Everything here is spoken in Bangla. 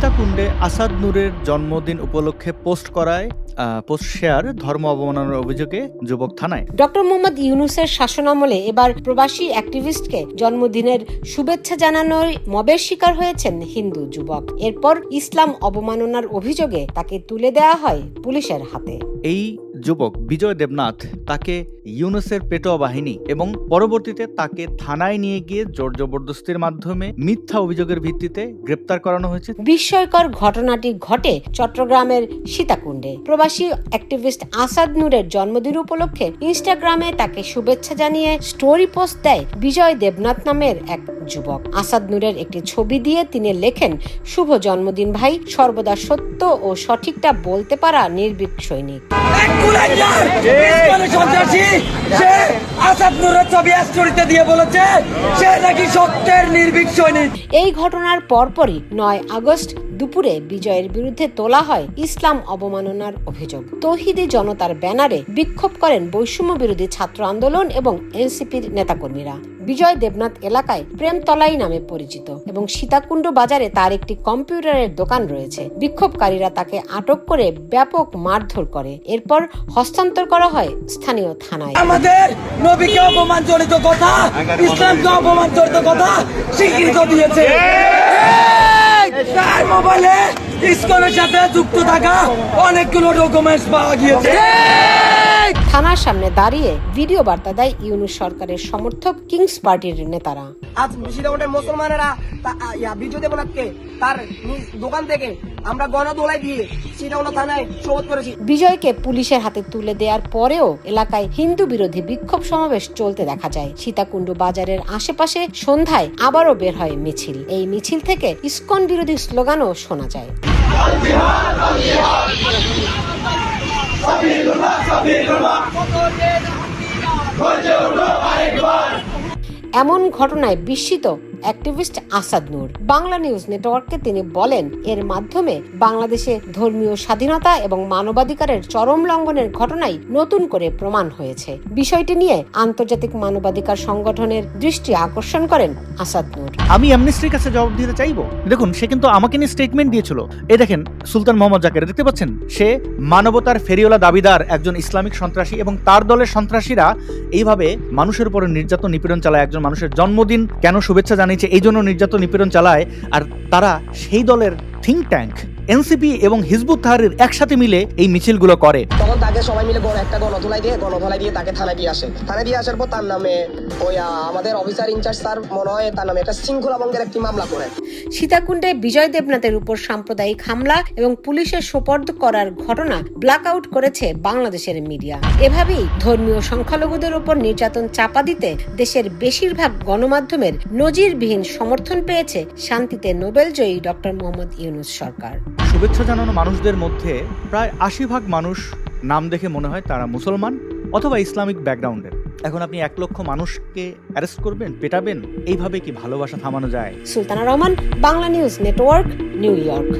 সীতাকুণ্ডে আসাদ নূরের জন্মদিন উপলক্ষে পোস্ট করায় পোস্ট শেয়ার ধর্ম অবমাননার অভিযোগে যুবক থানায়। ডক্টর মোহাম্মদ ইউনুসের শাসনামলে এবার প্রবাসী অ্যাক্টিভিস্টকে জন্মদিনের শুভেচ্ছা জানানোর মবের শিকার হয়েছেন হিন্দু যুবক। এরপর ইসলাম অবমাননার অভিযোগে তাকে তুলে দেওয়া হয় পুলিশের হাতে। এই যুবক বিজয় দেবনাথ তাকে ইউনুসের পেটোয়া বাহিনী এবং পরবর্তীতে তাকে থানায় নিয়ে গিয়ে জোর জবরদস্তির মাধ্যমে মিথ্যা অভিযোগের ভিত্তিতে গ্রেপ্তার করানো হয়েছে। বিস্ময়কর ঘটনাটি ঘটে চট্টগ্রামের সীতাকুণ্ডে। প্রবাসী অ্যাক্টিভিস্ট আসাদ নূরের জন্মদিন উপলক্ষে ইনস্টাগ্রামে তাকে শুভেচ্ছা জানিয়ে স্টোরি পোস্ট দেয় বিজয় দেবনাথ নামের এক যুবক। আসাদ নূরের একটি ছবি দিয়ে তিনি লেখেন শুভ জন্মদিন ভাই সর্বদা সত্য ও সঠিকটা বলতে পারা নির্ভীক সৈনিক। কুলাঙ্গার সন্ত্রাসী সে আসাদ নুরের ছবি স্টোরিতে দিয়ে বলেছে সে নাকি সত্যের নির্ভীক সৈনিক। এই ঘটনার পরপরই নয় আগস্ট দুপুরে বিজয়ের বিরুদ্ধে তোলা হয় ইসলাম অবমাননার অভিযোগ। তৌহিদি জনতার ব্যানারে বিক্ষোভ করেন বৈষম্য বিরোধী ছাত্র আন্দোলন এবং এনসিপির নেতাকর্মীরা। বিজয় দেবনাথ এলাকায় প্রেমতলাই নামে পরিচিত এবং সীতাকুণ্ড বাজারে তার একটি কম্পিউটারের দোকান রয়েছে। বিক্ষোভকারীরা তাকে আটক করে ব্যাপক মারধর করে। এরপর হস্তান্তর করা হয় স্থানীয় থানায়। আমাদের নবীকে অপমান জড়িত কথা, ইসলামকে অপমান জড়িত কথা স্বীকৃত দিয়েছে। তার মোবাইলে ইসকনের সাথে যুক্ত থাকা অনেকগুলো ডকুমেন্টস পাওয়া গিয়েছে। থানার সামনে দাঁড়িয়ে ভিডিও বার্তা দেয় ইউনুস সরকারের সমর্থক কিংস পার্টির নেতারা। আজ সীতাকুণ্ডের মুসলমানেরা ইয়া, বিজয় দেবনাথকে তার দোকান থেকে আমরা গণদোলাই দিয়ে থানায় করেছি। বিজয়কে পুলিশের হাতে তুলে দেওয়ার পরেও এলাকায় হিন্দু বিরোধী বিক্ষোভ সমাবেশ চলতে দেখা যায়। সীতাকুণ্ড বাজারের আশেপাশে সন্ধ্যায় আবারও বের হয় মিছিল। এই মিছিল থেকে ইসকন বিরোধী স্লোগানও শোনা যায়। এমন ঘটনায় বিস্মিত অ্যাক্টিভিস্ট আসাদ নূর। বাংলা নিউজ নেটওয়ার্ককে তিনি বলেন, এর মাধ্যমে বাংলাদেশে ধর্মীয় স্বাধীনতা এবং মানবাধিকারের চরম লঙ্ঘনের ঘটনাই নতুন করে প্রমাণ হয়েছে। বিষয়টি নিয়ে আন্তর্জাতিক মানবাধিকার সংগঠনের দৃষ্টি আকর্ষণ করেন আসাদ নূর। আমি অ্যামনেস্টির কাছে জবাব দিতে চাইব? দেখুন, সে কিন্তু আমাকে নিয়ে স্টেটমেন্ট দিয়েছিল। এই দেখেন, সুলতান মোহাম্মদ জাকের, দেখতে পাচ্ছেন? সে মানবতার ফেরিওলা দাবিদার, একজন ইসলামিক সন্ত্রাসী এবং তার দলের সন্ত্রাসীরা এইভাবে মানুষের উপরে নির্যাতন নিপীড়ন চালায় একজন মানুষের জন্মদিন। কেন শুভেচ্ছা জানিয়েছে এই জন্য নির্যাতন নিপীড়ন চালায় আর তারা সেই দলের থিঙ্ক ট্যাঙ্ক এনসিপি এবং হিজবুত তাহারির একসাথে মিলে এই মিছিলগুলো করে। তখন তাকে সবাই মিলে একটা গণধোলাই দিয়ে গণধোলাই দিয়ে তাকে থানায় দিয়ে আসে। থানায় দিয়ে আসার পর তার নামে ওই আমাদের অফিসার ইনচার্জ স্যার মনে হয় তার নামে একটা শৃঙ্খলা ভঙ্গের একটি মামলা করে। সীতাকুণ্ডে বিজয় দেবনাথের উপর সাম্প্রদায়িক হামলা এবং পুলিশের সোপর্দ করার ঘটনা ব্ল্যাক আউট করেছে বাংলাদেশের মিডিয়া। এভাবেই ধর্মীয় সংখ্যালঘুদের উপর নির্যাতন চাপা দিতে দেশের বেশিরভাগ গণমাধ্যমের নজিরবিহীন সমর্থন পেয়েছে শান্তিতে নোবেলজয়ী ডক্টর মোহাম্মদ ইউনুস সরকার। শুভেচ্ছা জানানো মানুষদের মধ্যে প্রায় আশি ভাগ মানুষ নাম দেখে মনে হয় তারা মুসলমান অথবা ইসলামিক ব্যাকগ্রাউন্ডের। এখন আপনি এক লক্ষ মানুষকে অ্যারেস্ট করবেন, পেটাবেন, এইভাবে কি ভালোবাসা থামানো যায়? Sultana Rahman, Bangla news network, new York.